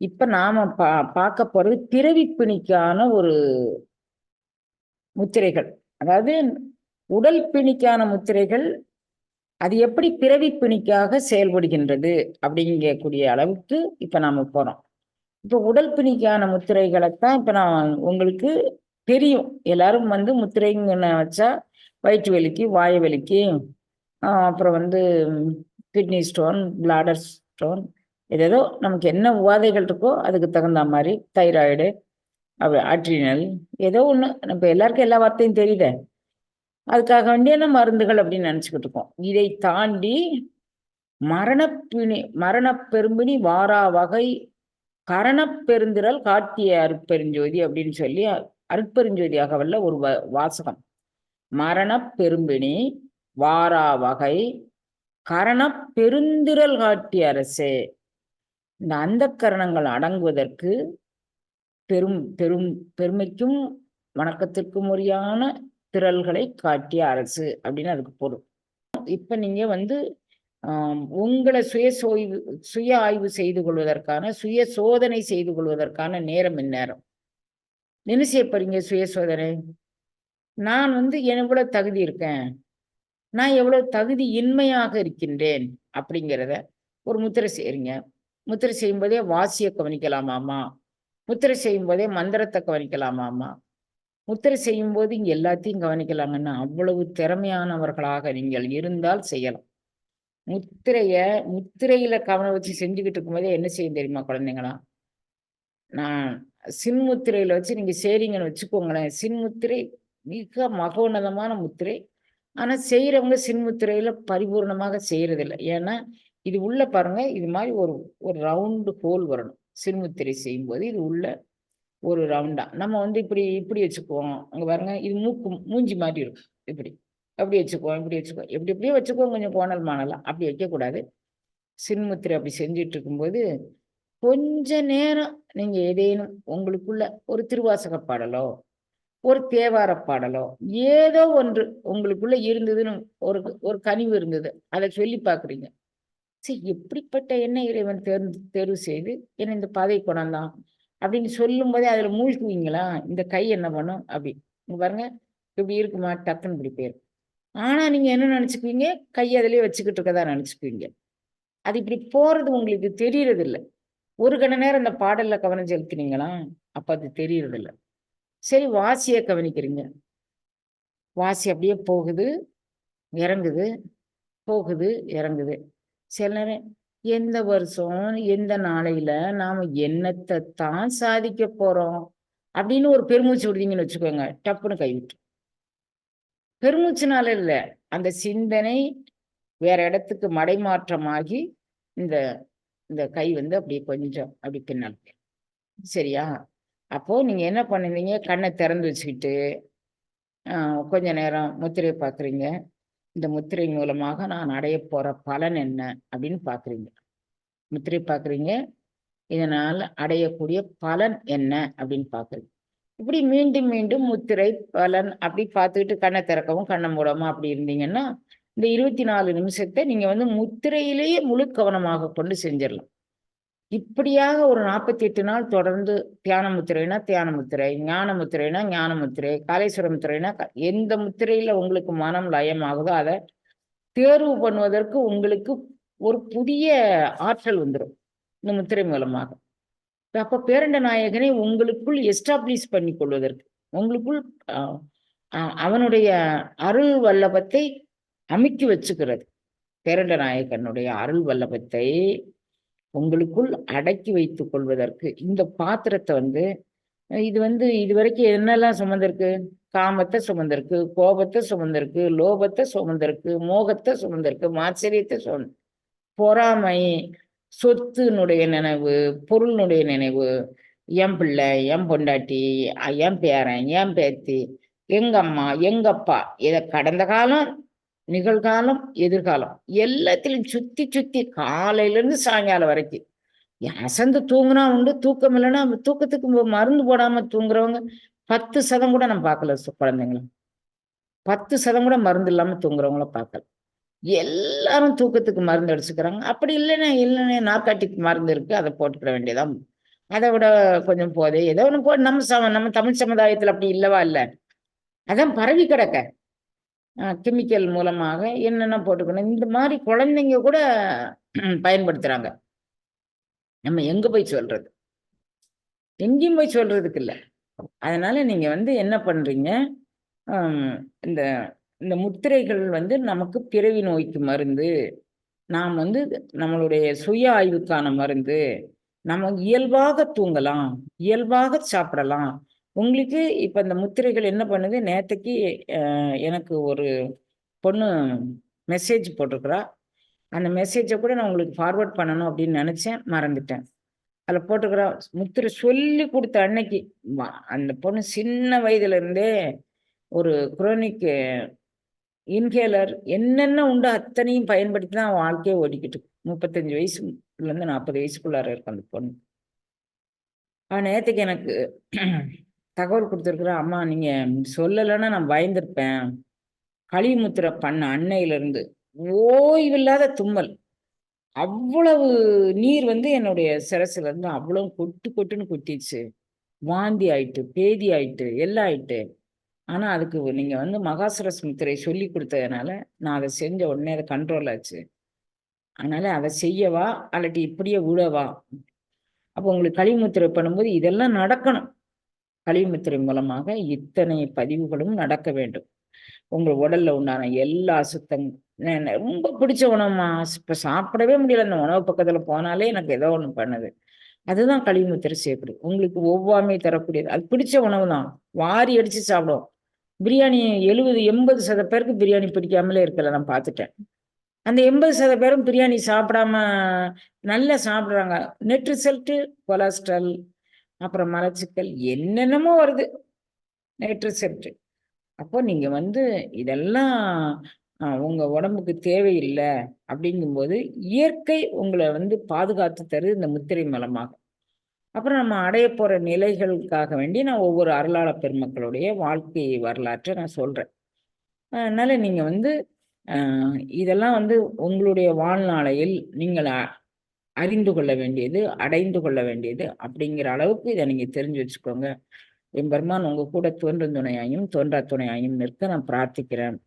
இப்ப நாம பா பார்க்க போறது பிறவிப்பிணிக்கான ஒரு முத்திரைகள். அதாவது உடல் பிணிக்கான முத்திரைகள் அது எப்படி பிறவி பிணிக்காக செயல்படுகின்றது அப்படிங்கக்கூடிய அளவுக்கு இப்ப நாம போறோம். இப்ப உடல் பிணிக்கான முத்திரைகளைத்தான் இப்ப நான் உங்களுக்கு தெரியும். எல்லாரும் வந்து முத்திரைங்கன்னு வச்சா வயிற்று வலிக்கு வாய் வலிக்கு அப்புறம் வந்து கிட்னி ஸ்டோன் பிளாடர் ஸ்டோன் ஏதேதோ நமக்கு என்ன உபாதைகள் இருக்கோ அதுக்கு தகுந்த மாதிரி தைராய்டு அப்படி ஆற்றினல் ஏதோ ஒன்று நம்ம எல்லாருக்கும் எல்லா வார்த்தையும் தெரியுதே. அதுக்காக வேண்டியான மருந்துகள் அப்படின்னு நினச்சிக்கிட்டு இருக்கோம். இதை தாண்டி மரணப்பிணி மரணப்பெரும்பினி வாரா வகை கரணப்பெருந்திரல் காட்டிய அருட்பெருஞ்சோதி அப்படின்னு சொல்லி அருட்பெருஞ்சோதி வல்ல ஒரு வ வாசகம். மரணப்பெரும்பினி வாரா வகை கரணப்பெருந்திரல் காட்டிய அரசே. இந்த அந்த கரணங்கள் அடங்குவதற்கு பெரும் பெரும் பெருமைக்கும் வணக்கத்திற்கும் உரியான திரள்களை காட்டிய அரசு அப்படின்னு அதுக்கு பொருள். இப்போ நீங்கள் வந்து உங்களை சுய சோய்வு சுய ஆய்வு செய்து கொள்வதற்கான சுய சோதனை செய்து கொள்வதற்கான நேரம் இந்நேரம். என்ன செய்ய போறீங்க சுய சோதனை? நான் வந்து எவ்வளோ தகுதி இருக்கேன். நான் எவ்வளோ தகுதி இன்மையாக இருக்கின்றேன் அப்படிங்கிறத ஒரு முத்திரை செய்யறீங்க முத்திரை செய்யும் போதே வாசியை கவனிக்கலாமாமா முத்திரை செய்யும் போதே மந்திரத்தை கவனிக்கலாமாமா முத்திரை செய்யும் போது இங்க எல்லாத்தையும் கவனிக்கலாங்கன்னா அவ்வளவு திறமையானவர்களாக நீங்கள் இருந்தால் செய்யலாம். முத்திரைய முத்திரையில கவனம் வச்சு செஞ்சுக்கிட்டு இருக்கும்போதே என்ன செய்யும் தெரியுமா குழந்தைங்களா? நான் சின்முத்திரையில வச்சு நீங்க செய்றீங்கன்னு வச்சுக்கோங்களேன். சின்முத்திரை மிக மகோன்னதமான முத்திரை. ஆனா செய்யறவங்க சின்முத்திரையில பரிபூர்ணமாக செய்யறதில்லை. ஏன்னா இது உள்ள பாருங்க இது மாதிரி ஒரு ஒரு ரவுண்டு ஹோல் வரணும். சிறுமுத்திரை செய்யும் போது இது உள்ள ஒரு ரவுண்டா நம்ம வந்து இப்படி இப்படி வச்சுக்குவோம். அங்க பாருங்க இது மூக்கு மூஞ்சி மாதிரி இருக்கும். இப்படி. அப்படி வச்சுக்குவோம் இப்படி வச்சுக்குவோம். எப்படி எப்படியே வச்சுக்குவோம் கொஞ்சம் கோணல் மாணலாம் அப்படி வைக்கக்கூடாது. சிறுமுத்திரை அப்படி செஞ்சுட்டு இருக்கும்போது கொஞ்ச நேரம் நீங்க ஏதேனும் உங்களுக்குள்ள ஒரு திருவாசக பாடலோ ஒரு தேவார பாடலோ ஏதோ ஒன்று உங்களுக்குள்ள இருந்ததுன்னு ஒரு ஒரு கனிவு இருந்தது. அதை சொல்லி பாக்குறீங்க சரி எப்படிப்பட்ட என்ன இறைவன் தேர்ந்து தேர்வு செய்து என்ன இந்த பாதை கொண்டாந்தான் அப்படின்னு சொல்லும் போதே அதுல மூழ்குவீங்களா? இந்த கை என்ன பண்ணும்? அப்படி. இங்க பாருங்க. இப்படி இருக்குமா? டக்குன்னு இப்படி போயிரும். ஆனா நீங்க என்ன நினைச்சுக்குவீங்க? கை அதிலே வச்சுக்கிட்டு இருக்கதா நினைச்சுக்குவீங்க. அது இப்படி போறது உங்களுக்கு தெரியறது இல்லை ஒரு கண நேரம் அந்த பாடல்ல கவனம் செலுத்தினீங்களா? அப்ப அது தெரியறது இல்லை சரி வாசிய கவனிக்கிறீங்க. வாசி அப்படியே போகுது இறங்குது போகுது இறங்குது. சில எந்த வருஷம் எந்த நாளையில நாம என்னத்தை தான் சாதிக்க போறோம் அப்படின்னு ஒரு பெருமூச்சு விடுதீங்கன்னு வச்சுக்கோங்க டப்புன்னு கைவிட்டு பெருமூச்சுனால இல்ல அந்த சிந்தனை வேற இடத்துக்கு மடைமாற்றமாகி இந்த இந்த கை வந்து அப்படியே கொஞ்சம் அப்படி பின்னால். சரியா? அப்போ நீங்க என்ன பண்ணுவீங்க? கண்ணை திறந்து வச்சுக்கிட்டு கொஞ்ச நேரம் முத்திரையை பாக்குறீங்க இந்த முத்திரை மூலமாக நான் அடைய போற பலன் என்ன அப்படின்னு பாக்குறீங்க. முத்திரை பாக்குறீங்க. இதனால் அடையக்கூடிய பலன் என்ன அப்படின்னு பாக்குறீங்க. இப்படி மீண்டும் மீண்டும் முத்திரை பலன் அப்படி பார்த்துக்கிட்டு கண்ணை திறக்கவும் கண்ணை மூடமா அப்படி இருந்தீங்கன்னா இந்த இருபத்தி நாலு நிமிஷத்தை நீங்க வந்து முத்திரையிலேயே முழு கவனமாக கொண்டு செஞ்சிடலாம். இப்படியாக ஒரு நாற்பத்தி எட்டு நாள் தொடர்ந்து தியான முத்திரைனா தியான முத்திரை ஞான முத்திரைனா ஞான முத்திரை காலேஸ்வர முத்திரைனா எந்த முத்திரையில உங்களுக்கு மனம் லயமாகுதோ அதை தேர்வு பண்ணுவதற்கு உங்களுக்கு ஒரு புதிய ஆற்றல் வந்துடும் இந்த முத்திரை மூலமாக. அப்ப பேரண்ட நாயகனை உங்களுக்குள் எஸ்டாப்ளிஷ் பண்ணி கொள்வதற்கு உங்களுக்குள் அவனுடைய அருள் வல்லபத்தை அமைக்கி வச்சுக்கிறது. பேரண்ட நாயகனுடைய அருள் வல்லபத்தை உங்களுக்குள் அடக்கி வைத்துக் கொள்வதற்கு. இந்த பாத்திரத்தை வந்து இது வந்து இது வரைக்கும் என்னெல்லாம் சுமந்திருக்கு? காமத்தை சுமந்திருக்கு கோபத்தை சுமந்திருக்கு லோபத்தை சுமந்திருக்கு மோகத்தை சுமந்திருக்கு மாச்சரியத்தை சுமந்து பொறாமை சொத்துனுடைய நினைவு பொருளினுடைய நினைவு என் பிள்ளை என் பொண்டாட்டி என் பேரன் என் பேத்தி எங்க அம்மா எங்க அப்பா கடந்த காலம் நிகழ்காலம் எதிர்காலம். எல்லாத்திலும் சுத்தி சுத்தி காலையில இருந்து சாயங்காலம் வரைக்கும். அசந்து தூங்குனா உண்டு தூக்கம் இல்லைன்னா தூக்கத்துக்கு மருந்து போடாம தூங்குறவங்க பத்து சதம் கூட நம்ம பார்க்கல குழந்தைங்களும் பத்து சதம் கூட மருந்து இல்லாம தூங்குறவங்கள பார்க்கல. எல்லாரும் தூக்கத்துக்கு மருந்து அடிச்சுக்கிறாங்க. அப்படி இல்லைன்னா இல்லைன்னா நாக்காட்டிக்கு மருந்து இருக்கு அதை போட்டுக்கிட வேண்டியதான். அதை விட கொஞ்சம் போதே ஏதோ ஒன்று போ நம்ம சம நம்ம தமிழ் சமுதாயத்தில் அப்படி இல்லவா இல்லை? அதான் பரவி கிடக்க. கெமிக்கல் மூலமாக என்னென்ன போட்டுக்கணும்? இந்த மாதிரி குழந்தைங்க கூட பயன்படுத்துறாங்க. நம்ம எங்க போய் சொல்றது? எங்கேயும் போய் சொல்றதுக்கு இல்லை. அதனால நீங்க வந்து என்ன பண்றீங்க? இந்த இந்த முத்திரைகள் வந்து நமக்கு பிறவி நோய்க்கு மருந்து. நாம் வந்து நம்மளுடைய சுய ஆய்வுக்கான மருந்து. நம்ம இயல்பாக தூங்கலாம் இயல்பாக சாப்பிடலாம். உங்களுக்கு இப்ப அந்த முத்திரைகள் என்ன பண்ணுது? நேற்றுக்கு எனக்கு ஒரு பொண்ணு மெசேஜ் போட்டிருக்கிறா. அந்த மெசேஜை கூட நான் உங்களுக்கு ஃபார்வர்ட் பண்ணணும் அப்படின்னு நினைச்சேன். மறந்துட்டேன். அதில் போட்டுக்கிறா முத்திரை சொல்லி கொடுத்த அன்னைக்கு. அந்த பொண்ணு சின்ன வயதுல இருந்தே ஒரு குரோனிக் இன்ஹேலர் என்னென்ன உண்டோ அத்தனையும் பயன்படுத்தி தான் வாழ்க்கையை ஓடிக்கிட்டு முப்பத்தஞ்சு வயசுலேருந்து நாற்பது வயசுக்குள்ளார இருக்கும் அந்த பொண்ணு. அவன் நேற்றுக்கு எனக்கு தகவல் கொடுத்துருக்குற அம்மா நீங்க சொல்லலைன்னா நான் பயந்துருப்பேன். களிமுத்திரை பண்ண அன்னையிலிருந்து ஓய்வில்லாத தும்மல். அவ்வளவு நீர் வந்து என்னுடைய சிரசுல இருந்து அவ்வளவு கொட்டு கொட்டுன்னு கொட்டிடுச்சு. வாந்தி ஆயிட்டு பேதி ஆயிட்டு எல்லாம் ஆயிட்டு. ஆனா அதுக்கு நீங்க வந்து மகாசுரஸ் முத்திரை சொல்லி கொடுத்ததுனால நான் அதை செஞ்ச உடனே அதை கண்ட்ரோல் ஆச்சு. அதனால அதை செய்யவா அல்லாட்டி இப்படியே விழவா அப்போ உங்களுக்கு கழிமுத்திரை பண்ணும்போது இதெல்லாம் நடக்கணும். கழிவுமுத்திரை மூலமாக இத்தனை பதிவுகளும் நடக்க வேண்டும். உங்கள் உடல்ல உண்டான எல்லா சுத்தம் ரொம்ப பிடிச்ச உணவுமா? இப்ப சாப்பிடவே முடியல. அந்த உணவு பக்கத்துல போனாலே எனக்கு ஏதோ ஒண்ணு பண்ணுது. அதுதான் கழிவுமுத்திரை செய்யப்படுது உங்களுக்கு ஒவ்வாமை தரக்கூடியது. அது பிடிச்ச உணவு தான். வாரி அடிச்சு சாப்பிடும். பிரியாணி எழுபது எண்பது சத பேருக்கு பிரியாணி பிடிக்காமலே இருக்கல. நான் பார்த்துட்டேன். அந்த எண்பது சத பேரும் பிரியாணி சாப்பிடாம நல்லா சாப்பிட்றாங்க. நெட் ரிசல்ட்டு கொலஸ்ட்ரால் அப்புறம் மலச்சிக்கல் என்னென்னமோ வருது. நேற்று செட்டு அப்போ நீங்க வந்து இதெல்லாம் உங்க உடம்புக்கு தேவையில்லை அப்படிங்கும்போது இயற்கை உங்களை வந்து பாதுகாத்து தருது இந்த முத்திரை மூலமாக அப்புறம் நம்ம அடைய போற நிலைகளுக்காக வேண்டி நான் ஒவ்வொரு அருளாள பெருமக்களுடைய வாழ்க்கை வரலாற்றை நான் சொல்றேன். அதனால நீங்க வந்து இதெல்லாம் வந்து உங்களுடைய வாழ்நாளையில் நீங்கள் அறிந்து கொள்ள வேண்டியது அடைந்து கொள்ள வேண்டியது அப்படிங்கிற அளவுக்கு இதை நீங்க தெரிஞ்சு வச்சுக்கோங்க. என் பெருமான் உங்க கூட தோன்றும் துணையாயும் தோன்றா துணையாயும் நிற்க நான் பிரார்த்திக்கிறேன்.